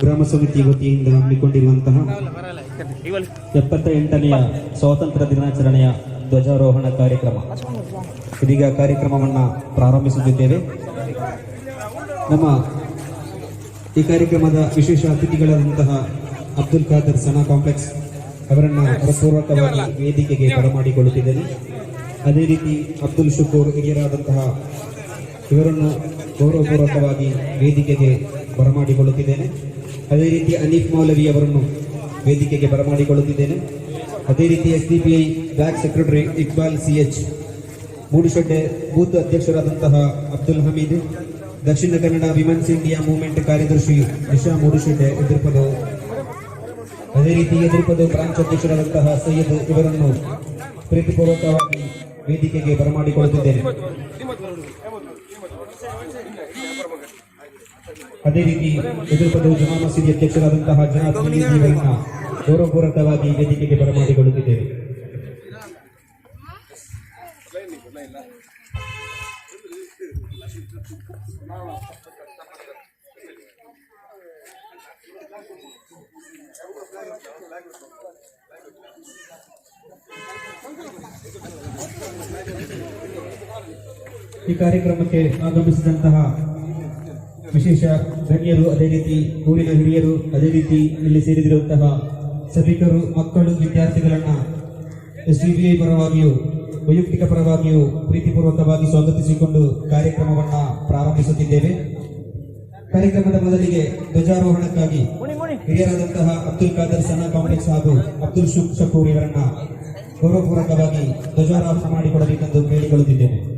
ಗ್ರಾಮ ಸಮಿತಿ ವತಿಯಿಂದ ಹಮ್ಮಿಕೊಂಡಿರುವಂತಹ ಎಪ್ಪತ್ತ ಎಂಟನೆಯ ಸ್ವಾತಂತ್ರ್ಯ ದಿನಾಚರಣೆಯ ಧ್ವಜಾರೋಹಣ ಕಾರ್ಯಕ್ರಮ. ಇದೀಗ ಕಾರ್ಯಕ್ರಮವನ್ನು ಪ್ರಾರಂಭಿಸುತ್ತಿದ್ದೇವೆ. ನಮ್ಮ ಈ ಕಾರ್ಯಕ್ರಮದ ವಿಶೇಷ ಅತಿಥಿಗಳಾದಂತಹ ಅಬ್ದುಲ್ ಖಾದರ್ ಸನಾ ಕಾಂಪ್ಲೆಕ್ಸ್ ಅವರನ್ನು ಹೃತ್ಪೂರ್ವಕವಾಗಿ ವೇದಿಕೆಗೆ ಬರಮಾಡಿಕೊಳ್ಳುತ್ತಿದ್ದೇನೆ ಅದೇ ರೀತಿ ಅಬ್ದುಲ್ ಶುಕೂರ್ ಹಿರಿಯರಾದಂತಹ ಇವರನ್ನು ಗೌರವಪೂರ್ವಕವಾಗಿ ವೇದಿಕೆಗೆ ಬರಮಾಡಿಕೊಳ್ಳುತ್ತಿದ್ದೇನೆ ಅದೇ ರೀತಿ ಅನೀಫ್ ಮೌಲವಿ ಅವರನ್ನು ವೇದಿಕೆಗೆ ಬರಮಾಡಿಕೊಳ್ಳುತ್ತಿದ್ದೇನೆ. ಅದೇ ರೀತಿ ಎಸ್ back secretary Iqbal C H Mudishedde booth ಅಧ್ಯಕ್ಷರಾದಂತಹ Abdul Hameed, Dakshina Kannada women's India movement ಕಾರ್ಯದರ್ಶಿ ನಿಶಾ ಮೂಡಿಶೆಡ್ಡೆ ಎದುರುಪದವು ಅದೇ ರೀತಿ ಎದುರುಪದ ಬ್ರಾಂಚ್ ಅಧ್ಯಕ್ಷರಾದಂತಹ ಸೈಯದ್ ಇವರನ್ನು ಪ್ರೀತಿಪೂರ್ವಕವಾಗಿ ವೇದಿಕೆಗೆ ಬರಮಾಡಿಕೊಳ್ಳುತ್ತಿದ್ದೇನೆ. ಅದೇ ರೀತಿ ಎದುರುಪದ ಜಮಾ ಮಸೀದಿ ಅಧ್ಯಕ್ಷರಾದಂತಹ ಜನಾಬ್ ಮೀರ್ ಇವರನ್ನ ಗೌರವಪೂರ್ವಕವಾಗಿ ವೇದಿಕೆಗೆ ಬರಮಾಡಿಕೊಳ್ಳುತ್ತಿದ್ದೇವೆ. ಈ ಕಾರ್ಯಕ್ರಮಕ್ಕೆ ಆಗಮಿಸಿದಂತಹ ವಿಶೇಷ ಗಣ್ಯರು ಅದೇ ರೀತಿ ಊರಿನ ಹಿರಿಯರು ಅದೇ ರೀತಿ ಇಲ್ಲಿ ಸೇರಿದಿರುವಂತಹ ಸಭಿಕರು, ಮಕ್ಕಳು, ವಿದ್ಯಾರ್ಥಿಗಳನ್ನ ಎಸ್ ಬಿ ಐ ಪರವಾಗಿಯೂ, ವೈಯಕ್ತಿಕ ಪರವಾಗಿಯೂ ಪ್ರೀತಿಪೂರ್ವಕವಾಗಿ ಸ್ವಾಗತಿಸಿಕೊಂಡು ಕಾರ್ಯಕ್ರಮವನ್ನ ಪ್ರಾರಂಭಿಸುತ್ತಿದ್ದೇವೆ. ಕಾರ್ಯಕ್ರಮದ ಮೊದಲಿಗೆ ಧ್ವಜಾರೋಹಣಕ್ಕಾಗಿ ಹಿರಿಯರಾದಂತಹ ಅಬ್ದುಲ್ ಖಾದರ್ ಸನಾ ಕಾಂಪ್ಲೆಕ್ಸ್ ಹಾಗೂ ಅಬ್ದುಲ್ ಶುಕ್ ಶಕೂರ್ ಇವರನ್ನ ಗೌರವಪೂರ್ವಕವಾಗಿ ಧ್ವಜಾರೋಹಣ ಮಾಡಿಕೊಡಬೇಕೆಂದು ಕೇಳಿಕೊಳ್ಳುತ್ತಿದ್ದೇನೆ.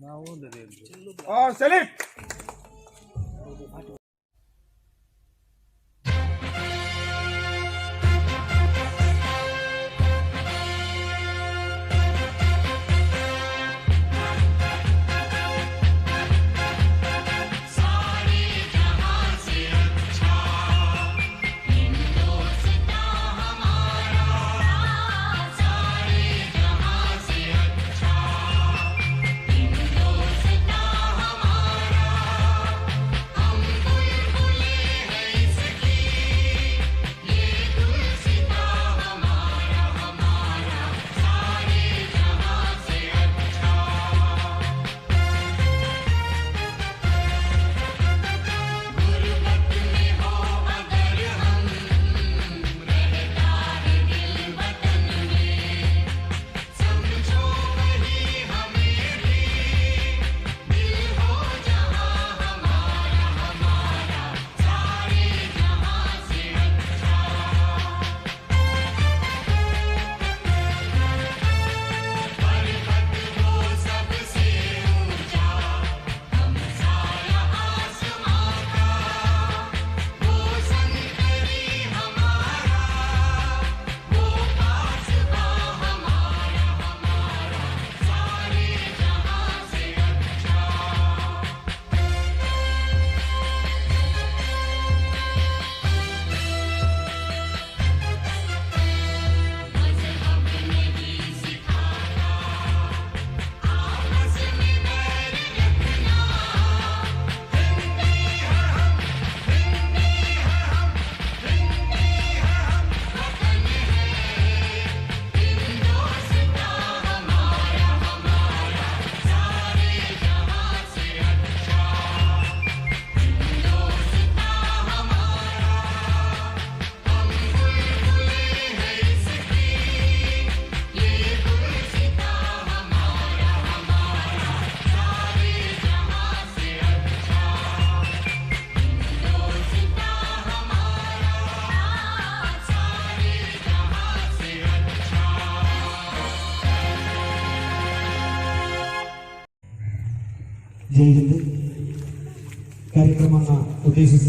Now the railway. Or oh, sell it!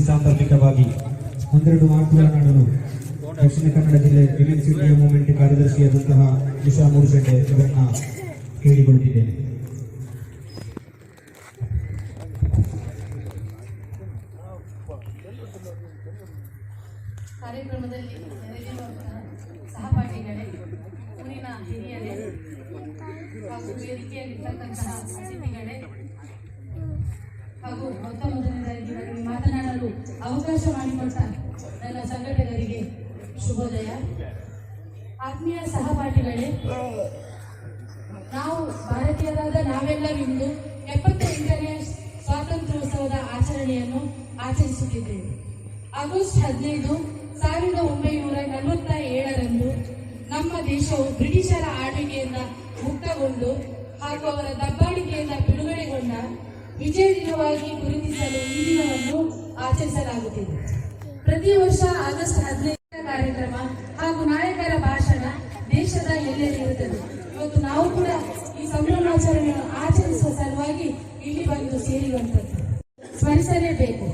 ಸಾಂದರ್ಭಿಕವಾಗಿ ಒಂದೆರಡು ಮಾತುಗಳನ್ನಾಡಲು ದಕ್ಷಿಣ ಕನ್ನಡ ಜಿಲ್ಲೆ ವಿಮೆನ್ಸ್ ಇಂಡಿಯಾ ಮೂವ್ಮೆಂಟ್ ಕಾರ್ಯದರ್ಶಿಯಾದಂತಹ ಉಷಾ ಮೂರುಶೆಟ್ಟೆ ಇವರನ್ನ ಕೇಳಿಕೊಳ್ಳುತ್ತಿದ್ದೇನೆ. ಹಾಗೂ ವೇದಿಕೆಯಲ್ಲಿರ್ತಕ್ಕಂತಹ ಅತಿಥಿಗಳೇ ಅವಕಾಶ ಮಾಡಿಕೊಟ್ಟ ನನ್ನ ಸಂಘಟಕರಿಗೆ ಶುಭೋದಯ. ಆತ್ಮೀಯ ಸಹಪಾಠಿಗಳೇ, ನಾವು ಭಾರತೀಯರಾದ ನಾವೆಲ್ಲರೂ ಇಂದು ಎಪ್ಪತ್ತೆಂಟನೇ ಸ್ವಾತಂತ್ರ್ಯೋತ್ಸವದ ಆಚರಣೆಯನ್ನು ಆಚರಿಸುತ್ತಿದ್ದೇವೆ. ಆಗಸ್ಟ್ ಹದಿನೈದು ಸಾವಿರದ ಒಂಬೈನೂರ ನಲವತ್ತ ಏಳರಂದು ನಮ್ಮ ದೇಶವು ಬ್ರಿಟಿಷರ ಆಳ್ವಿಕೆಯಿಂದ ಮುಕ್ತಗೊಂಡು ಹಾಗೂ ಅವರ ದಬ್ಬಾಳಿಕೆಯಿಂದ ಬಿಡುಗಡೆಗೊಂಡ ವಿಜಯ ದಿನವಾಗಿ ಗುರುತಿಸಲು ಈ ದಿನವನ್ನು ಆಚರಿಸಲಾಗುತ್ತಿದೆ. ಪ್ರತಿ ವರ್ಷ ಆಗಸ್ಟ್ ಹದಿನೈದರ ಕಾರ್ಯಕ್ರಮ ಹಾಗೂ ನಾಯಕರ ಭಾಷಣ ದೇಶದ ಎಲ್ಲೆಡೆ ಇರುತ್ತದೆ. ಇವತ್ತು ನಾವು ಕೂಡ ಈ ಸಂಭ್ರಮಾಚರಣೆಯನ್ನು ಆಚರಿಸುವ ಸಲುವಾಗಿ ಇಲ್ಲಿ ಬಂದು ಸೇರಿರುವಂತದ್ದು ಸ್ಮರಿಸಲೇಬೇಕು.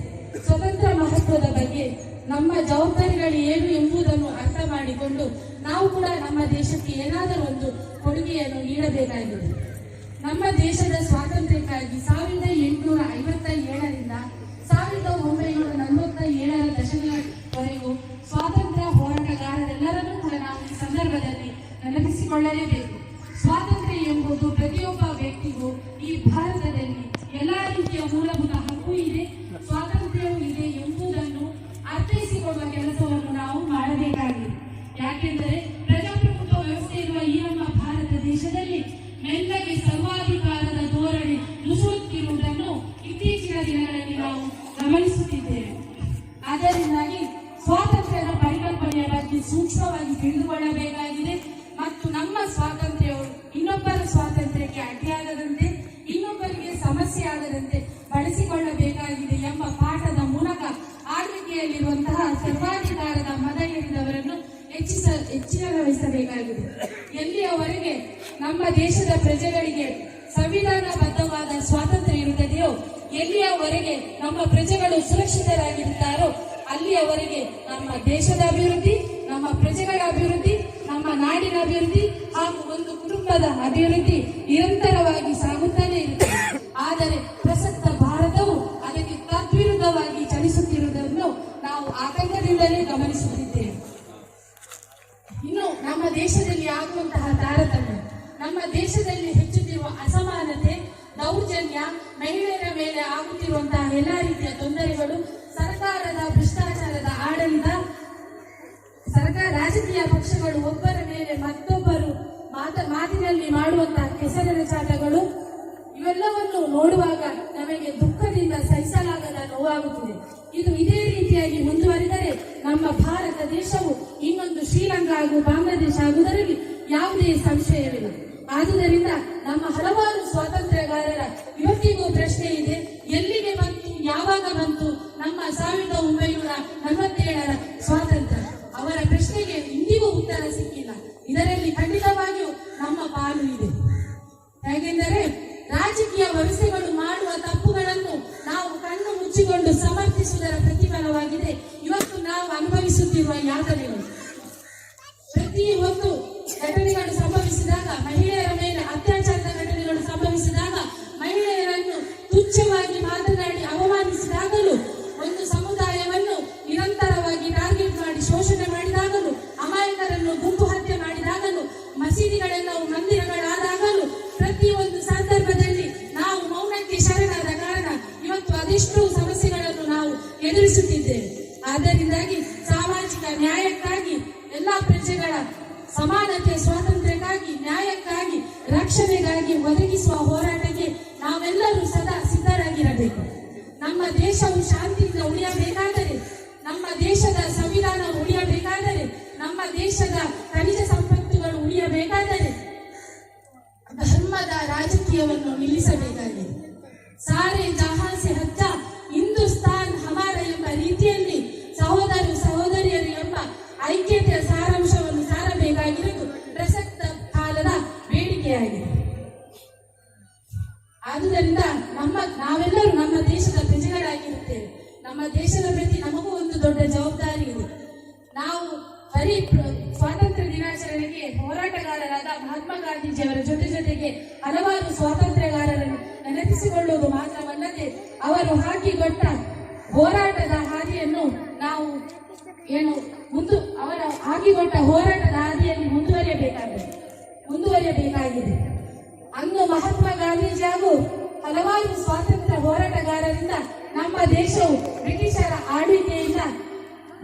ಸ್ವತಂತ್ರ ಮಹತ್ವದ ಬಗ್ಗೆ ನಮ್ಮ ಜವಾಬ್ದಾರಿಗಳು ಏನು ಎಂಬುದನ್ನು ಅರ್ಥ ಮಾಡಿಕೊಂಡು ನಾವು ಕೂಡ ನಮ್ಮ ದೇಶಕ್ಕೆ ಏನಾದರೂ ಒಂದು ಕೊಡುಗೆಯನ್ನು ನೀಡಬೇಕಾಗಿದೆ ನಮ್ಮ ದೇಶದ ಸ್ವಾತಂತ್ರ್ಯಕ್ಕಾಗಿ ಹೆಚ್ಚಿನ ವಹಿಸಬೇಕಾಗಿದೆ ಎಲ್ಲಿಯವರೆಗೆ ನಮ್ಮ ದೇಶದ ಪ್ರಜೆಗಳಿಗೆ ಸಂವಿಧಾನಬದ್ಧವಾದ ಸ್ವಾತಂತ್ರ್ಯ ಇರುತ್ತದೆಯೋ, ಎಲ್ಲಿಯವರೆಗೆ ನಮ್ಮ ಪ್ರಜೆಗಳು ಸುರಕ್ಷಿತರಾಗಿರುತ್ತಾರೋ, ಅಲ್ಲಿಯವರೆಗೆ ನಮ್ಮ ದೇಶದ ಅಭಿವೃದ್ಧಿ, ನಮ್ಮ ಪ್ರಜೆಗಳ ಅಭಿವೃದ್ಧಿ, ನಮ್ಮ ನಾಡಿನ ಅಭಿವೃದ್ಧಿ ಹಾಗೂ ಒಂದು ಕುಟುಂಬದ ಅಭಿವೃದ್ಧಿ ನಿರಂತರವಾಗಿ ಸಾಗುತ್ತಲೇ ಇರುತ್ತದೆ ಆದರೆ ಪ್ರಸಕ್ತ ಭಾರತವು ಅದಕ್ಕೆ ತದ್ವಿರುದ್ಧವಾಗಿ ಚಲಿಸುತ್ತಿರುವುದನ್ನು ನಾವು ಆತಂಕದಿಂದಲೇ ಗಮನಿಸುತ್ತಿದ್ದೇವೆ ಆಗುವಂತಹ ತಾರತಮ್ಯ. ನಮ್ಮ ದೇಶದಲ್ಲಿ ಹೆಚ್ಚುತ್ತಿರುವ ಅಸಮಾನತೆ, ದೌರ್ಜನ್ಯ, ಮಹಿಳೆಯರ ಮೇಲೆ ಆಗುತ್ತಿರುವಂತಹ ಎಲ್ಲ ರೀತಿಯ ತೊಂದರೆಗಳು, ಸರ್ಕಾರದ ಭ್ರಷ್ಟಾಚಾರದ ಆಡಳಿತ ಸರ್ಕಾರ ರಾಜಕೀಯ ಪಕ್ಷಗಳು ಒಬ್ಬರ ಮೇಲೆ ಮತ್ತೊಬ್ಬರು ಮಾತ, ಮಾತಿನಲ್ಲಿ ಮಾಡುವಂತಹ ಕೆಸರಿನ ಚಾಟಗಳು ಇವೆಲ್ಲವನ್ನು ನೋಡುವಾಗ ನಮಗೆ ದುಃಖದಿಂದ ಸಹಿಸಲಾಗದ ನೋವಾಗುತ್ತಿದೆ. ಇದು ಇದೇ ರೀತಿಯಾಗಿ ಮುಂದುವರಿದರೆ ನಮ್ಮ ಭಾರತ ದೇಶವು ಇನ್ನೊಂದು ಶ್ರೀಲಂಕಾ ಹಾಗೂ ಬಾಂಗ್ಲಾದೇಶ ಆಗುವುದರಲ್ಲಿ ಯಾವುದೇ ಸಂಶಯವಿಲ್ಲ. ಆದುದರಿಂದ ನಮ್ಮ ಹಲವಾರು ಸ್ವಾತಂತ್ರ್ಯಗಾರರ ಇವತ್ತಿಗೂ ಪ್ರಶ್ನೆ ಇದೆ, ಎಲ್ಲಿಗೆ ಬಂತು, ಯಾವಾಗ ಬಂತು ನಮ್ಮ ಸಾವಿರದ ಒಂಬೈನೂರ ನಲವತ್ತೇಳರ ಸ್ವಾತಂತ್ರ್ಯ? ಅವರ ಪ್ರಶ್ನೆಗೆ ಇಂದಿಗೂ ಉತ್ತರ ಸಿಕ್ಕಿಲ್ಲ. ಇದರಲ್ಲಿ ಖಂಡಿತವಾಗಿಯೂ ನಮ್ಮ ಪಾಲು ಇದೆ. ಹೇಗೆಂದರೆ, ರಾಜಕೀಯ ವ್ಯವಸ್ಥೆಗಳು ಮಾಡುವ ತಪ್ಪುಗಳನ್ನು ನಾವು ಕಣ್ಣು ಮುಚ್ಚಿಕೊಂಡು ಸಮರ್ಥಿಸುವುದರ ಪ್ರತಿಫಲವಾಗಿದೆ. ಇವತ್ತು ನಾವು ಅನುಭವಿಸುತ್ತಿರುವ ಯಾತನೆಗಳು. ಪ್ರತಿ ಒಂದು ಘಟನೆಗಳು ಸಂಭವಿಸಿದಾಗ, ಮಹಿಳೆಯರ ಮೇಲೆ ಅತ್ಯಾಚಾರದ ಘಟನೆಗಳು ಸಂಭವಿಸಿದಾಗ, ಮಹಿಳೆಯರನ್ನು ತುಚ್ಛವಾಗಿ ಮಾತನಾಡಿ ಅವಮಾನಿಸಿದಾಗಲೂ, ಒಂದು ಸಮುದಾಯವನ್ನು ನಿರಂತರವಾಗಿ ಟಾರ್ಗೆಟ್ ಮಾಡಿ, ಶೋಷಣೆ ಮಾಡಿದಾಗಲೂ, ಅಮಾಯಕರನ್ನು ಗುಂಪು ಹತ್ಯೆ ಮಾಡಿದಾಗಲೂ ಮಸೀದಿಗಳೆಲ್ಲವೂ ಮಂದಿರಗಳಾದಾಗಲೂ ಪ್ರತಿಯೊಂದು ಸಂದರ್ಭದಲ್ಲಿ ನಾವು ಮೌನಕ್ಕೆ ಶರಣಾದ ಕಾರಣ ಇವತ್ತು ಅದೆಷ್ಟೋ ಸಮಸ್ಯೆಗಳನ್ನು ನಾವು ಎದುರಿಸುತ್ತಿದ್ದೇವೆ. ಆದ್ದರಿಂದಾಗಿ ಸಾಮಾಜಿಕ ನ್ಯಾಯಕ್ಕಾಗಿ ಎಲ್ಲಾ ಪ್ರಜೆಗಳ ಸಮಾನತೆ ಸ್ವಾತಂತ್ರ್ಯಕ್ಕಾಗಿ ನ್ಯಾಯಕ್ಕಾಗಿ ರಕ್ಷಣೆಗಾಗಿ ಒದಗಿಸುವ ಹೋರಾಟಕ್ಕೆ ನಾವೆಲ್ಲರೂ ಸದಾ ಸಿದ್ಧರಾಗಿರಬೇಕು. ನಮ್ಮ ದೇಶವು ಶಾಂತಿಯಿಂದ ಉಳಿಯಬೇಕಾದರೆ, ನಮ್ಮ ದೇಶದ ಸಂವಿಧಾನ ಉಳಿಯಬೇಕಾದರೆ, ನಮ್ಮ ದೇಶದ ಖನಿಜ ಸಂಪತ್ತುಗಳು ಉಳಿಯಬೇಕಾದರೆ ಧರ್ಮದ ರಾಜಕೀಯವನ್ನು ನಿಲ್ಲಿಸಬೇಕಾಗಿದೆ. ಸಾರೆ, ಜಹಾಸೆ ಹತ್ತ ನೆನಪಿಸಿಕೊಳ್ಳುವುದು ಮಾತ್ರವಲ್ಲದೆ ಅವರು ಹಾಕಿಕೊಟ್ಟ ಹೋರಾಟದ ಹಾದಿಯನ್ನು ನಾವು ಏನು ಮುಂದು ಅವರ ಹಾಕಿಕೊಟ್ಟ ಹೋರಾಟದ ಹಾದಿಯಲ್ಲಿ ಮುಂದುವರಿಯಬೇಕಾಗಿದೆ. ಮುಂದುವರಿಯಬೇಕಾಗಿದೆ. ಅಂದು ಮಹಾತ್ಮ ಗಾಂಧೀಜಿ ಹಾಗೂ ಹಲವಾರು ಸ್ವಾತಂತ್ರ್ಯ ಹೋರಾಟಗಾರರಿಂದ ನಮ್ಮ ದೇಶವು ಬ್ರಿಟಿಷರ ಆಳ್ವಿಕೆಯಿಂದ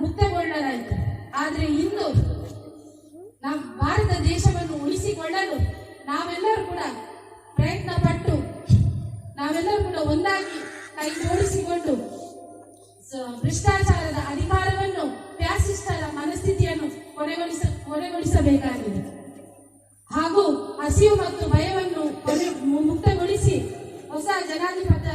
ಮುಕ್ತಗೊಳ್ಳಲಾಯಿತು. ಆದರೆ ಇಂದು ನಮ್ಮ ಭಾರತ ದೇಶವನ್ನು ಉಳಿಸಿಕೊಳ್ಳಲು ನಾವೆಲ್ಲರೂ ಕೂಡ ಪ್ರಯತ್ನ ಪಟ್ಟು ನಾವೆಲ್ಲರೂ ಕೂಡ ಒಂದಾಗಿ ಕೈ ಜೋಡಿಸಿಕೊಂಡು ಭ್ರಷ್ಟಾಚಾರದ ಅಧಿಕಾರವನ್ನು, ಫ್ಯಾಸಿಸ್ಟರ ಮನಸ್ಥಿತಿಯನ್ನು ಕೊನೆಗೊಳಿಸ ಕೊನೆಗೊಳಿಸಬೇಕಾಗಿದೆ ಹಾಗೂ ಹಸಿವು ಮತ್ತು ಭಯವನ್ನು ಮುಕ್ತಗೊಳಿಸಿ ಹೊಸ ಜನಾಧಿಪತ್ಯವನ್ನು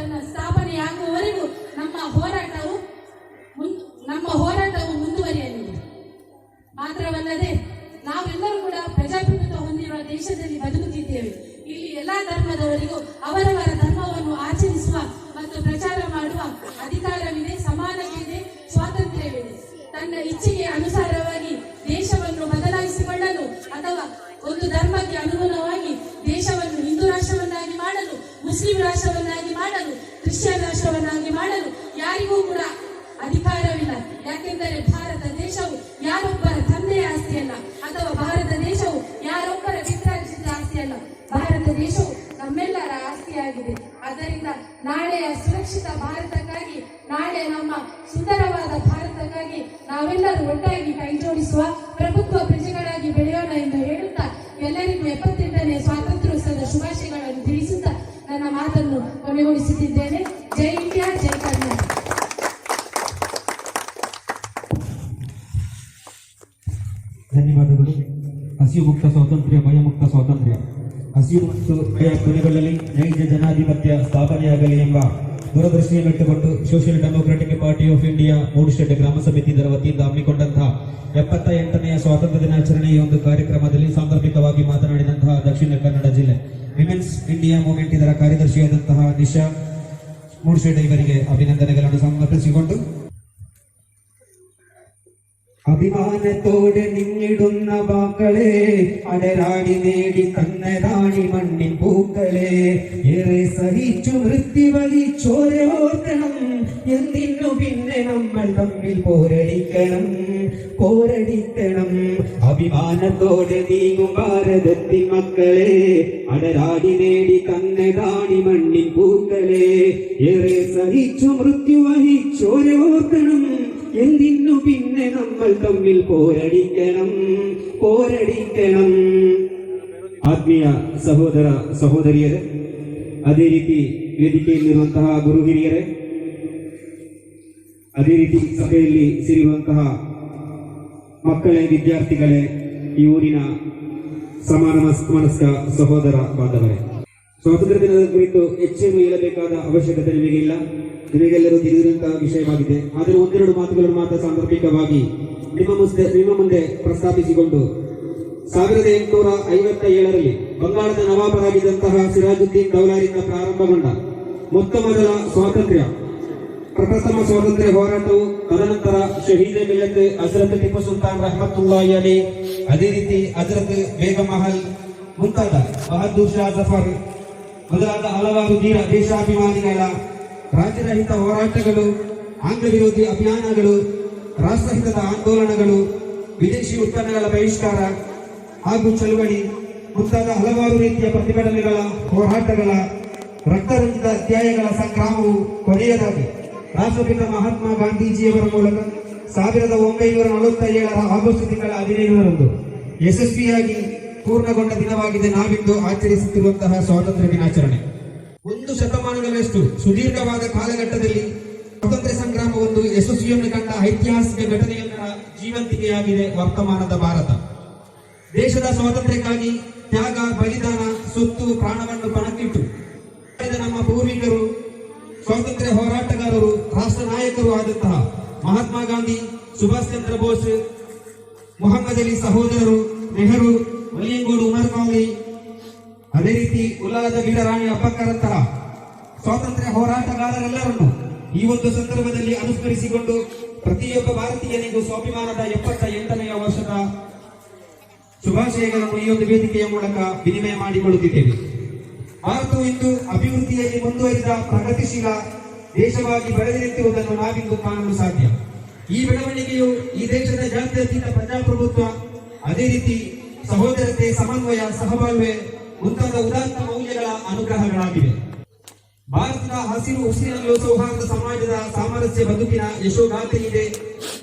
social democratic party of India Moodushetti ಗ್ರಾಮ ಸಮಿತಿ ಇದರ ವತಿಯಿಂದ ಹಮ್ಮಿಕೊಂಡಂತಹ ಎಪ್ಪತ್ತ ಎಂಟನೆಯ ಸ್ವಾತಂತ್ರ್ಯ ದಿನಾಚರಣೆಯ ಈ ಒಂದು ಕಾರ್ಯಕ್ರಮದಲ್ಲಿ ಸಾಂದರ್ಭಿಕವಾಗಿ ಮಾತನಾಡಿದಂತಹ ದಕ್ಷಿಣ ಕನ್ನಡ ಜಿಲ್ಲೆ ವಿಮೆನ್ಸ್ ಇಂಡಿಯಾ ಮೂವ್ಮೆಂಟ್ ಇದರ ಕಾರ್ಯದರ್ಶಿಯಾದಂತಹ ನಿಶಾ ಮೂಡುಶೆಟ್ಟಿ ಇವರಿಗೆ ಅಭಿನಂದನೆಗಳನ್ನು ಸಮರ್ಪಿಸಿಕೊಂಡು അഭിമാനത്തോടെ നിന്നിടുന്ന വാക്കളെ അടരാടി നേടി തന്നതാണി മണ്ണിൻ പൂക്കളെ. ഏറെ സഹിച്ചു വൃത്തി എന്നിന്നു എന്തിനു പിന്നെ നമ്മൾ തമ്മിൽ പോരടിക്കണം? പോരടിക്കണം. അഭിമാനത്തോടെ നീങ്ങും ഭാരതത്തിൻ മക്കളെ. അടരാടി നേടി തന്നതാണി മണ്ണിൻ പൂക്കളെ. ഏറെ സഹിച്ചു മൃത്യു ഓർക്കണം എന്തിനു പിന്നെ നമ്മൾ തമ്മിൽ പോരടിക്കണം പോരടിക്കണം ಆತ್ಮೀಯ ಸಹೋದರ ಸಹೋದರಿಯರೇ ಅದೇ ರೀತಿ ವೇದಿಕೆಯಲ್ಲಿರುವಂತಹ ಗುರು ಹಿರಿಯರೇ ಅದೇ ರೀತಿ ಸಭೆಯಲ್ಲಿ ಸೇರಿರುವಂತಹ ಮಕ್ಕಳೇ ವಿದ್ಯಾರ್ಥಿಗಳೇ ಈ ಊರಿನ ಸಮಾನ ಮನಸ್- ಮನಸ್ಕ ಸಹೋದರ ಬಾಂಧವರೇ ಸ್ವಾತಂತ್ರ್ಯ ದಿನದ ಕುರಿತು ಹೆಚ್ಚೇನು ಹೇಳಬೇಕಾದ ಅವಶ್ಯಕತೆ ನಿಮಗಿಲ್ಲ ನಿಮಗೆಲ್ಲರೂ ತಿಳಿದಿರುವಂತಹ ವಿಷಯವಾಗಿದೆ. ಆದರೆ ಒಂದೆರಡು ಮಾತುಗಳನ್ನು ಮಾತ್ರ ಸಾಂದರ್ಭಿಕವಾಗಿ ನಿಮ್ಮ ಮುಂದೆ ನಿಮ್ಮ ಮುಂದೆ ಪ್ರಸ್ತಾಪಿಸಿಕೊಂಡು ಸಾವಿರದ ಎಂಟುನೂರ ಐವತ್ತ ಏಳರಲ್ಲಿ ಬಂಗಾಳದ ನವಾಬರಾಗಿದ್ದಂತಹ ಸಿರಾಜುದ್ದೀನ್ ದೌಲಾರಿಂದ ಪ್ರಾರಂಭಗೊಂಡ ಮೊತ್ತ ಮೊದಲ ಸ್ವಾತಂತ್ರ್ಯ, ಪ್ರಪ್ರಥಮ ಸ್ವಾತಂತ್ರ್ಯ ಹೋರಾಟವು ತದನಂತರ ಶಹೀದ ಮಿಲ್ಲತ್ ಹಜರತ್ ಟಿಪ್ಪು ಸುಲ್ತಾನ್ ರಹಮತುಲ್ಲಾಹಿ ಅಲಿ ಅದೇ ರೀತಿ ಹಜರತ್ ಬೇಗ ಮಹಲ್ ಮುಂತಾದ ಬಹದ್ದೂರ್ ಶಾ ಜಫರ್ ಮೊದಲಾದ ಹಲವಾರು ತೀರ ದೇಶಾಭಿಮಾನಿಗಳ, ರಾಜ್ಯರಹಿತ ಹೋರಾಟಗಳು ಆಂಗ್ಲ ವಿರೋಧಿ ಅಭಿಯಾನಗಳು, ರಾಷ್ಟ್ರಹಿತದ ಆಂದೋಲನಗಳು, ವಿದೇಶಿ ಉತ್ಪನ್ನಗಳ ಬಹಿಷ್ಕಾರ ಹಾಗೂ ಚಳುವಳಿ, ಮುಂತಾದ ಹಲವಾರು ರೀತಿಯ ಪ್ರತಿಭಟನೆಗಳ ಹೋರಾಟಗಳ ರಕ್ತರಂಜಿತ ಅಧ್ಯಾಯಗಳ ಸಂಗ್ರಾಮವು ಕೊನೆಯದಾಗಿ ರಾಷ್ಟ್ರಪಿತ ಮಹಾತ್ಮ ಗಾಂಧೀಜಿಯವರ ಮೂಲಕ ಸಾವಿರದ ಒಂಬೈನೂರ ನಲವತ್ತ ಏಳರ ಆಗಸ್ಟ್ ತಿಂಗಳ ಹದಿನೈದರಂದು ಯಶಸ್ವಿಯಾಗಿ ಪೂರ್ಣಗೊಂಡ ದಿನವಾಗಿದೆ ನಾವಿಂದು ಆಚರಿಸುತ್ತಿರುವಂತಹ ಸ್ವಾತಂತ್ರ್ಯ ದಿನಾಚರಣೆ. ಒಂದು ಶತಮಾನಗಳಷ್ಟು ಸುದೀರ್ಘವಾದ ಕಾಲಘಟ್ಟದಲ್ಲಿ ಸ್ವಾತಂತ್ರ್ಯ ಸಂಗ್ರಾಮ ಒಂದು ಯಶಸ್ವಿಯನ್ನು ಕಂಡ ಐತಿಹಾಸಿಕ ಘಟನೆಯನ್ನ ಜೀವಂತಿಕೆಯಾಗಿದೆ ವರ್ತಮಾನದ ಭಾರತ. ದೇಶದ ಸ್ವಾತಂತ್ರ್ಯಕ್ಕಾಗಿ ತ್ಯಾಗ, ಬಲಿದಾನ, ಸುತ್ತು, ಪ್ರಾಣವನ್ನು ಪಣಕ್ಕಿಟ್ಟು ನಮ್ಮ ಪೂರ್ವಿಕರು, ಸ್ವಾತಂತ್ರ್ಯ ಹೋರಾಟಗಾರರು, ರಾಷ್ಟ್ರ ನಾಯಕರು ಆದಂತಹ ಮಹಾತ್ಮ ಗಾಂಧಿ, ಸುಭಾಷ್ ಚಂದ್ರ ಬೋಸ್, ಮೊಹಮ್ಮದ್ ಅಲಿ ಸಹೋದರರು, ನೆಹರು ವಲಿಯಂಗೋಡು ಉಮರ್ ಅದೇ ರೀತಿ ಉಲ್ಲಾದ ವೀರರಾಣಿ ಅಬ್ಬಕ್ಕರಂತಹ ಸ್ವಾತಂತ್ರ್ಯ ಹೋರಾಟಗಾರರೆಲ್ಲರನ್ನು ಈ ಒಂದು ಸಂದರ್ಭದಲ್ಲಿ ಅನುಸ್ಮರಿಸಿಕೊಂಡು ಪ್ರತಿಯೊಬ್ಬ ಭಾರತೀಯನಿಗೂ ಸ್ವಾಭಿಮಾನದ ಎಪ್ಪತ್ತ ಎಂಟನೆಯ ವರ್ಷದ ಶುಭಾಶಯಗಳನ್ನು ಈ ಒಂದು ವೇದಿಕೆಯ ಮೂಲಕ ವಿನಿಮಯ ಮಾಡಿಕೊಳ್ಳುತ್ತಿದ್ದೇವೆ. ಭಾರತವು ಇಂದು ಅಭಿವೃದ್ಧಿಯಲ್ಲಿ ಮುಂದುವರಿದ ಪ್ರಗತಿಶೀಲ ದೇಶವಾಗಿ ಬೆಳೆದಿರುತ್ತಿರುವುದನ್ನು ನಾವಿಂದು ಕಾಣಲು ಸಾಧ್ಯ. ಈ ಬೆಳವಣಿಗೆಯು ಈ ದೇಶದ ಜಾತ್ಯತೀತ ಪ್ರಜಾಪ್ರಭುತ್ವ, ಅದೇ ರೀತಿ ಸಹೋದರತೆ, ಸಮನ್ವಯ, ಸಹಬಾಳ್ವೆ ಮುಂತಾದ ಉದಾತ್ತ ಮೌಲ್ಯಗಳ ಅನುಗ್ರಹಗಳಾಗಿವೆ. ಭಾರತದ ಹಸಿರು ಉಸಿರಿನಲ್ಲೂ ಸೌಹಾರ್ದ ಸಮಾಜದ ಸಾಮರಸ್ಯ ಬದುಕಿನ ಯಶೋಗಾಥೆ ಇದೆ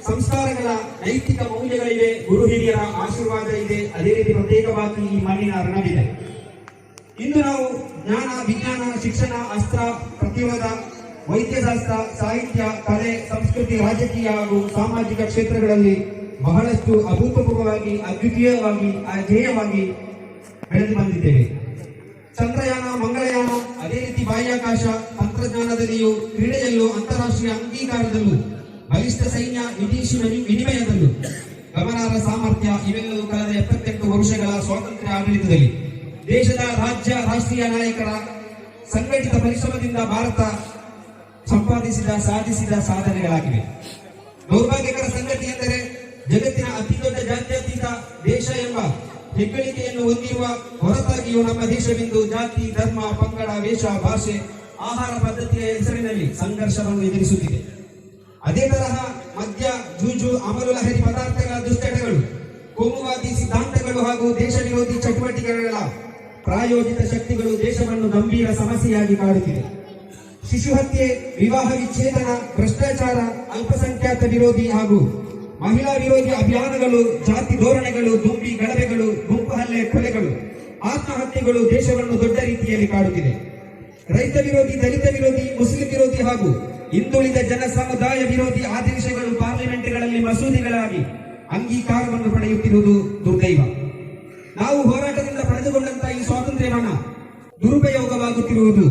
ಸಂಸ್ಕಾರಗಳ ನೈತಿಕ ಮೌಲ್ಯಗಳಿವೆ. ಗುರು ಹಿರಿಯರ ಆಶೀರ್ವಾದ ಇದೆ. ಅದೇ ರೀತಿ ಪ್ರತ್ಯೇಕವಾಗಿ ಈ ಮಣ್ಣಿನ ಋಣವಿದೆ. ಇಂದು ನಾವು ಜ್ಞಾನ, ವಿಜ್ಞಾನ, ಶಿಕ್ಷಣ, ಅಸ್ತ್ರ, ಪ್ರತಿವಾದ, ವೈದ್ಯಶಾಸ್ತ್ರ, ಸಾಹಿತ್ಯ, ಕಲೆ, ಸಂಸ್ಕೃತಿ, ರಾಜಕೀಯ ಹಾಗೂ ಸಾಮಾಜಿಕ ಕ್ಷೇತ್ರಗಳಲ್ಲಿ ಬಹಳಷ್ಟು ಅಭೂತಪೂರ್ವವಾಗಿ, ಅದ್ವಿತೀಯವಾಗಿ ಅಜೇಯವಾಗಿ ಬೆಳೆದು ಬಂದಿದ್ದೇವೆ. ಚಂದ್ರಯಾನ, ಮಂಗಳಯಾನ, ಅದೇ ರೀತಿ ಬಾಹ್ಯಾಕಾಶ, ತಂತ್ರಜ್ಞಾನದಲ್ಲಿಯೂ, ಕ್ರೀಡೆಯಲ್ಲೂ, ಅಂತಾರಾಷ್ಟ್ರೀಯ ಅಂಗೀಕಾರದಲ್ಲೂ, ಬಲಿಷ್ಠ ಸೈನ್ಯ, ವಿದೇಶಿ ವಿನಿ- ವಿನಿಮಯದಲ್ಲೂ, ಗಮನಾರ್ಹ ಸಾಮರ್ಥ್ಯ ಇವೆಲ್ಲವೂ ಕಳೆದ ಎಪ್ಪತ್ತೆಂಟು ವರ್ಷಗಳ ಸ್ವಾತಂತ್ರ್ಯ ಆಡಳಿತದಲ್ಲಿ ದೇಶದ ರಾಜ್ಯ, ರಾಷ್ಟ್ರೀಯ ನಾಯಕರ ಸಂಘಟಿತ ಪರಿಶ್ರಮದಿಂದ ಭಾರತ ಸಂಪಾದಿಸಿದ, ಸಾಧಿಸಿದ ಸಾಧನೆಗಳಾಗಿವೆ. ದೌರ್ಭಾಗ್ಯಕರ ಸಂಗತಿ ಎಂದರೆ ಜಗತ್ತಿನ ಅತಿ ದೊಡ್ಡ ಜಾತ್ಯತೀತ ದೇಶ ಎಂಬ ಹೆಗ್ಗಳಿಕೆಯನ್ನು ಹೊಂದಿರುವ ಹೊರತಾಗಿಯೂ ನಮ್ಮ ದೇಶವೆಂದು ಜಾತಿ, ಧರ್ಮ, ಪಂಗಡ, ವೇಷ, ಭಾಷೆ, ಆಹಾರ ಪದ್ಧತಿಯ ಹೆಸರಿನಲ್ಲಿ ಸಂಘರ್ಷವನ್ನು ಎದುರಿಸುತ್ತಿದೆ. ಅದೇ ತರಹ ಮದ್ಯ, ಜೂಜು, ಅಮಲು ಲಹರಿ ಪದಾರ್ಥಗಳ ದುಶ್ಚಟಗಳು, ಕೋಮುವಾದಿ ಸಿದ್ಧಾಂತಗಳು ಹಾಗೂ ದೇಶ ವಿರೋಧಿ ಚಟುವಟಿಕೆಗಳ ಪ್ರಾಯೋಜಿತ ಶಕ್ತಿಗಳು ದೇಶವನ್ನು ಗಂಭೀರ ಸಮಸ್ಯೆಯಾಗಿ ಕಾಡುತ್ತಿದೆ. ಶಿಶು ಹತ್ಯೆ, ವಿವಾಹ ವಿಚ್ಛೇದನ, ಭ್ರಷ್ಟಾಚಾರ, ಅಲ್ಪಸಂಖ್ಯಾತ ವಿರೋಧಿ ಹಾಗೂ ಮಹಿಳಾ ವಿರೋಧಿ ಅಭಿಯಾನಗಳು, ಜಾತಿ ಧೋರಣೆಗಳು, ದುಂಬಿ ಗಲಭೆಗಳು ಗುಂಪು ಹಲ್ಲೆ ಕೊಲೆಗಳು, ಆತ್ಮಹತ್ಯೆಗಳು ದೇಶವನ್ನು ದೊಡ್ಡ ರೀತಿಯಲ್ಲಿ ಕಾಡುತ್ತಿದೆ. ರೈತ ವಿರೋಧಿ, ದಲಿತ ವಿರೋಧಿ, ಮುಸ್ಲಿಂ ವಿರೋಧಿ ಹಾಗೂ ಹಿಂದುಳಿದ ಜನ ಸಮುದಾಯ ವಿರೋಧಿ ಆದೇಶಗಳು ಪಾರ್ಲಿಮೆಂಟ್ಗಳಲ್ಲಿ ಮಸೂದೆಗಳಾಗಿ ಅಂಗೀಕಾರವನ್ನು ಪಡೆಯುತ್ತಿರುವುದು ದುರ್ದೈವ. ನಾವು ಹೋರಾಟದಿಂದ ಪಡೆದುಕೊಂಡಂತಹ ಈ ಸ್ವಾತಂತ್ರ್ಯವನ್ನು ದುರುಪಯೋಗವಾಗುತ್ತಿರುವುದು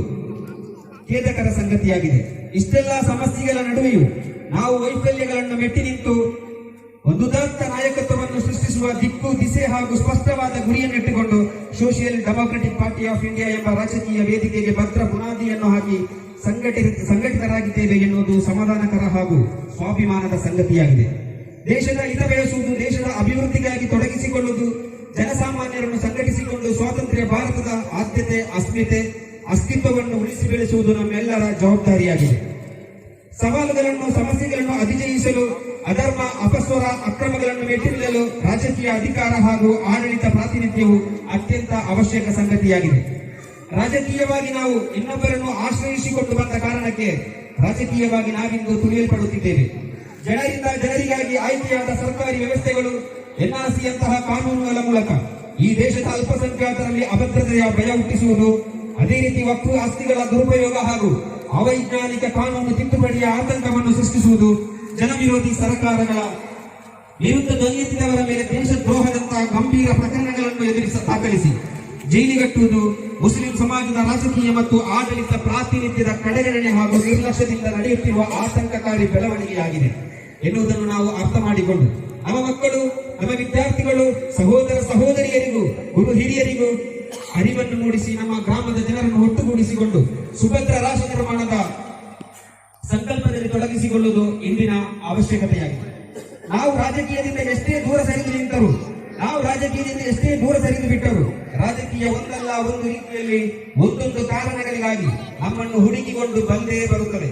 ಖೇದಕರ ಸಂಗತಿಯಾಗಿದೆ. ಇಷ್ಟೆಲ್ಲ ಸಮಸ್ಯೆಗಳ ನಡುವೆಯೂ ನಾವು ವೈಫಲ್ಯಗಳನ್ನು ಮೆಟ್ಟಿ ನಿಂತು ಒಂದು ಉದಾತ್ತ ನಾಯಕತ್ವವನ್ನು ಸೃಷ್ಟಿಸುವ ದಿಕ್ಕು, ದಿಸೆ ಹಾಗೂ ಸ್ಪಷ್ಟವಾದ ಗುರಿಯನ್ನಿಟ್ಟುಕೊಂಡು social democratic party of India ಎಂಬ ರಾಜಕೀಯ ವೇದಿಕೆಗೆ ಭದ್ರ ಬುನಾದಿಯನ್ನು ಹಾಕಿ ಸಂಘಟಿತ, ಸಂಘಟಿತರಾಗಿದ್ದೇವೆ ಎನ್ನುವುದು ಸಮಾಧಾನಕರ ಹಾಗೂ ಸ್ವಾಭಿಮಾನದ ಸಂಗತಿಯಾಗಿದೆ. ದೇಶದ ಹಿತ ಬಯಸುವುದು, ದೇಶದ ಅಭಿವೃದ್ಧಿಗಾಗಿ ತೊಡಗಿಸಿಕೊಳ್ಳುವುದು, ಜನಸಾಮಾನ್ಯರನ್ನು ಸಂಘಟಿಸಿಕೊಂಡು ಸ್ವಾತಂತ್ರ್ಯ ಭಾರತದ ಆದ್ಯತೆ, ಅಸ್ಮಿತೆ, ಅಸ್ತಿತ್ವವನ್ನು ಉಳಿಸಿ ಬೆಳೆಸುವುದು ನಮ್ಮೆಲ್ಲರ ಜವಾಬ್ದಾರಿಯಾಗಿದೆ. ಸವಾಲುಗಳನ್ನು, ಸಮಸ್ಯೆಗಳನ್ನು ಅತಿಜಯಿಸಲು ಅಧರ್ಮ, ಅಪಸ್ವರ ಅಕ್ರಮಗಳನ್ನು ಮೆಟ್ಟಿನಿಲ್ಲಲು ರಾಜಕೀಯ ಅಧಿಕಾರ ಹಾಗೂ ಆಡಳಿತ ಪ್ರಾತಿನಿಧ್ಯವು ಅತ್ಯಂತ ಅವಶ್ಯಕ ಸಂಗತಿಯಾಗಿದೆ. ರಾಜಕೀಯವಾಗಿ ನಾವು ಇನ್ನೊಬ್ಬರನ್ನು ಆಶ್ರಯಿಸಿಕೊಂಡು ಬಂದ ಕಾರಣಕ್ಕೆ ರಾಜಕೀಯವಾಗಿ ನಾವಿಂದು ತುಳಿಯಲ್ಪಡುತ್ತಿದ್ದೇವೆ. ಜನರಿಂದ ಜನರಿಗಾಗಿ ಆಯ್ಕೆಯಾದ ಸರ್ಕಾರಿ ವ್ಯವಸ್ಥೆಗಳು ಎನ್ಆರ್ಸಿಯಂತಹ ಕಾನೂನುಗಳ ಮೂಲಕ ಈ ದೇಶದ ಅಲ್ಪಸಂಖ್ಯಾತರಲ್ಲಿ ಅಭದ್ರತೆಯ ಭಯ ಹುಟ್ಟಿಸುವುದು, ಅದೇ ರೀತಿ ವಕ್ಫು ಆಸ್ತಿಗಳ ದುರುಪಯೋಗ ಹಾಗೂ ಅವೈಜ್ಞಾನಿಕ ಕಾನೂನು ತಿದ್ದುಪಡಿಯ ಆತಂಕವನ್ನು ಸೃಷ್ಟಿಸುವುದು ಜನವಿರೋಧಿ ಸರ್ಕಾರಗಳ ವಿರುದ್ಧ ಧ್ವನಿ ಎತ್ತಿದವರ ಮೇಲೆ ದೇಶದ್ರೋಹದಂತಹ ಗಂಭೀರ ಪ್ರಕರಣಗಳನ್ನು ಎದುರಿಸ ದಾಖಲಿಸಿ ಜೈಲಿಗಟ್ಟುವುದು ಮುಸ್ಲಿಂ ಸಮಾಜದ ರಾಜಕೀಯ ಮತ್ತು ಆಡಳಿತ ಪ್ರಾತಿನಿಧ್ಯದ ಕಡೆಗಣನೆ ಹಾಗೂ ನಿರ್ಲಕ್ಷ್ಯದಿಂದ ನಡೆಯುತ್ತಿರುವ ಆತಂಕಕಾರಿ ಬೆಳವಣಿಗೆಯಾಗಿದೆ ಎನ್ನುವುದನ್ನು ನಾವು ಅರ್ಥ ಮಾಡಿಕೊಂಡು ನಮ್ಮ ಮಕ್ಕಳು, ನಮ್ಮ ವಿದ್ಯಾರ್ಥಿಗಳು, ಸಹೋದರ ಸಹೋದರಿಯರಿಗೂ, ಗುರು ಹಿರಿಯರಿಗೂ ಅರಿವನ್ನು ಮೂಡಿಸಿ ನಮ್ಮ ಗ್ರಾಮದ ಜನರನ್ನು ಒಟ್ಟುಗೂಡಿಸಿಕೊಂಡು ಸುಭದ್ರ ರಾಷ್ಟ್ರ ನಿರ್ಮಾಣದ ಸಂಕಲ್ಪದಲ್ಲಿ ತೊಡಗಿಸಿಕೊಳ್ಳುವುದು ಇಂದಿನ ಅವಶ್ಯಕತೆಯಾಗಿದೆ. ನಾವು ರಾಜಕೀಯದಿಂದ ಎಷ್ಟೇ ದೂರ ಸರಿದು ನಿಂತರು, ನಾವು ರಾಜಕೀಯದಿಂದ ಎಷ್ಟೇ ದೂರ ಸರಿದು ಬಿಟ್ಟರು, ರಾಜಕೀಯ ಒಂದಲ್ಲ ಒಂದು ರೀತಿಯಲ್ಲಿ ಒಂದೊಂದು ಕಾರಣಗಳಿಗಾಗಿ ನಮ್ಮನ್ನು ಹುಡುಕಿಕೊಂಡು ಬಂದೇ ಬರುತ್ತದೆ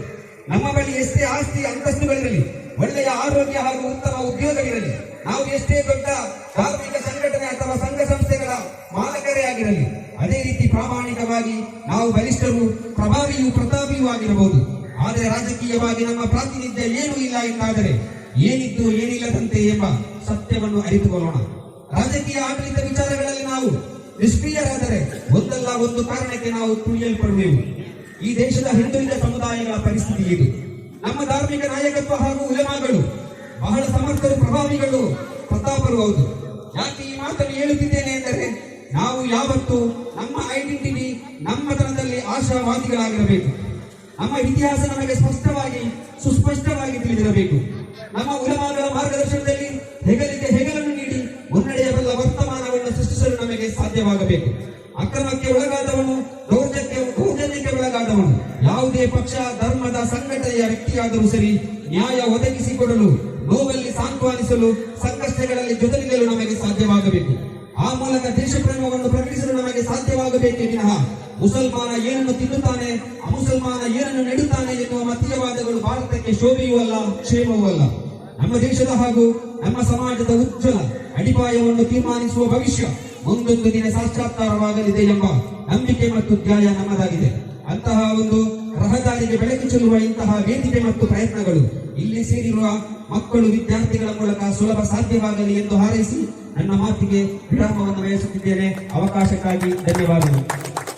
ನಮ್ಮ ಬಳಿ ಎಷ್ಟೇ ಆಸ್ತಿ ಅಂತಸ್ತುಗಳಿರಲಿ, ಒಳ್ಳೆಯ ಆರೋಗ್ಯ ಹಾಗೂ ಉತ್ತಮ ಉದ್ಯೋಗವಿರಲಿ, ನಾವು ಎಷ್ಟೇ ದೊಡ್ಡ ಧಾರ್ಮಿಕ ಸಂಘಟನೆ ಅಥವಾ ಸಂಘ ಸಂಸ್ಥೆಗಳ ಮಾಲಕರೇ ಆಗಿರಲಿ, ಅದೇ ರೀತಿ ಪ್ರಾಮಾಣಿಕವಾಗಿ ನಾವು ಬಲಿಷ್ಠರು, ಪ್ರಭಾವಿಯೂ ಪ್ರತಾಪಿಯೂ ಆಗಿರಬಹುದು. ಆದರೆ ರಾಜಕೀಯವಾಗಿ ನಮ್ಮ ಪ್ರಾತಿನಿಧ್ಯ ಏನೂ ಇಲ್ಲ ಎಂದಾದರೆ ಏನಿದ್ದು ಏನಿಲ್ಲದಂತೆ ಎಂಬ ಸತ್ಯವನ್ನು ಅರಿತುಕೊಳ್ಳೋಣ. ರಾಜಕೀಯ ಆಡಳಿತ ವಿಚಾರಗಳಲ್ಲಿ ನಾವು ನಿಷ್ಕ್ರಿಯರಾದರೆ ಒಂದಲ್ಲ ಒಂದು ಕಾರಣಕ್ಕೆ ನಾವು ತುಳಿಯಲ್ಪಡುವೆವು. ಈ ದೇಶದ ಹಿಂದುಳಿದ ಸಮುದಾಯಗಳ ಪರಿಸ್ಥಿತಿ ಇದು. ನಮ್ಮ ಧಾರ್ಮಿಕ ನಾಯಕತ್ವ ಹಾಗೂ ಉಲಮಾಗಳು, ಬಹಳ ಸಮರ್ಥರು, ಪ್ರಭಾವಿಗಳು, ಪ್ರತಾಪರು ಹೌದು. ಯಾಕೆ ಈ ಮಾತನ್ನು ಹೇಳುತ್ತಿದ್ದೇನೆ ಎಂದರೆ, ನಾವು ಯಾವತ್ತು ನಮ್ಮ ಐಡೆಂಟಿಟಿ ನಮ್ಮತನದಲ್ಲಿ ಆಶಾವಾದಿಗಳಾಗಿರಬೇಕು. ನಮ್ಮ ಇತಿಹಾಸ ನಮಗೆ ಸ್ಪಷ್ಟವಾಗಿ, ಸುಸ್ಪಷ್ಟವಾಗಿ ತಿಳಿದಿರಬೇಕು. ನಮ್ಮ ಉಲಮಾಗಳ ಮಾರ್ಗದರ್ಶನದಲ್ಲಿ ಹೆಗಲಿಗೆ ಹೆಗಲನ್ನು ನೀಡಿ ಮುನ್ನಡೆಯಬಲ್ಲ ವರ್ತಮಾನವನ್ನು ಸೃಷ್ಟಿಸಲು ನಮಗೆ ಸಾಧ್ಯವಾಗಬೇಕು. ಅಕ್ರಮಕ್ಕೆ ಒಳಗಾದವನು, ದೌರ್ಜನ್ಯ, ದೌರ್ಜನ್ಯಕ್ಕೆ ಒಳಗಾದವನು, ಯಾವುದೇ ಪಕ್ಷ, ಧರ್ಮದ ಸಂಘಟನೆಯ ವ್ಯಕ್ತಿಯಾದರೂ ಸರಿ ನ್ಯಾಯ ಒದಗಿಸಿಕೊಡಲು, ನೋವಲ್ಲಿ ಸಾಂತ್ವಾನಿಸಲು, ಸಂಕಷ್ಟಗಳಲ್ಲಿ ಜೊತೆ ನಮಗೆ ಸಾಧ್ಯವಾಗಬೇಕು. ಆ ಮೂಲಕ ದೇಶ ಪ್ರೇಮವನ್ನು ಪ್ರಕಟಿಸಲು ನಮಗೆ ಸಾಧ್ಯವಾಗಬೇಕೇ ವಿನಃ ಮುಸಲ್ಮಾನ ಏನನ್ನು ತಿನ್ನುತ್ತಾನೆ ಅಲ್ಲ ಕ್ಷೇಮವೂ ಅಲ್ಲ. ನಮ್ಮ ದೇಶದ ಹಾಗೂ ನಮ್ಮ ಸಮಾಜದ ಉಜ್ವಲ ಅಡಿಪಾಯವನ್ನು ತೀರ್ಮಾನಿಸುವ ಭವಿಷ್ಯ ಮುಂದೊಂದು ದಿನ ಸಾಕ್ಷಾತ್ಕಾರವಾಗಲಿದೆ ಎಂಬ ನಂಬಿಕೆ ಮತ್ತು ಧ್ಯಾಯ ನಮ್ಮದಾಗಿದೆ. ಅಂತಹ ಒಂದು ರಹದಾರಿಗೆ ಬೆಳಕು ಚೆಲ್ಲುವ ಇಂತಹ ವೇದಿಕೆ ಮತ್ತು ಪ್ರಯತ್ನಗಳು ಇಲ್ಲಿ ಸೇರಿರುವ ಮಕ್ಕಳು ವಿದ್ಯಾರ್ಥಿಗಳ ಮೂಲಕ ಸುಲಭ ಸಾಧ್ಯವಾಗಲಿ ಎಂದು ಹಾರೈಸಿ ನನ್ನ ಮಾತಿಗೆ ವಿರಾಮವನ್ನು ಬಯಸುತ್ತಿದ್ದೇನೆ. ಅವಕಾಶಕ್ಕಾಗಿ ಧನ್ಯವಾದಗಳು.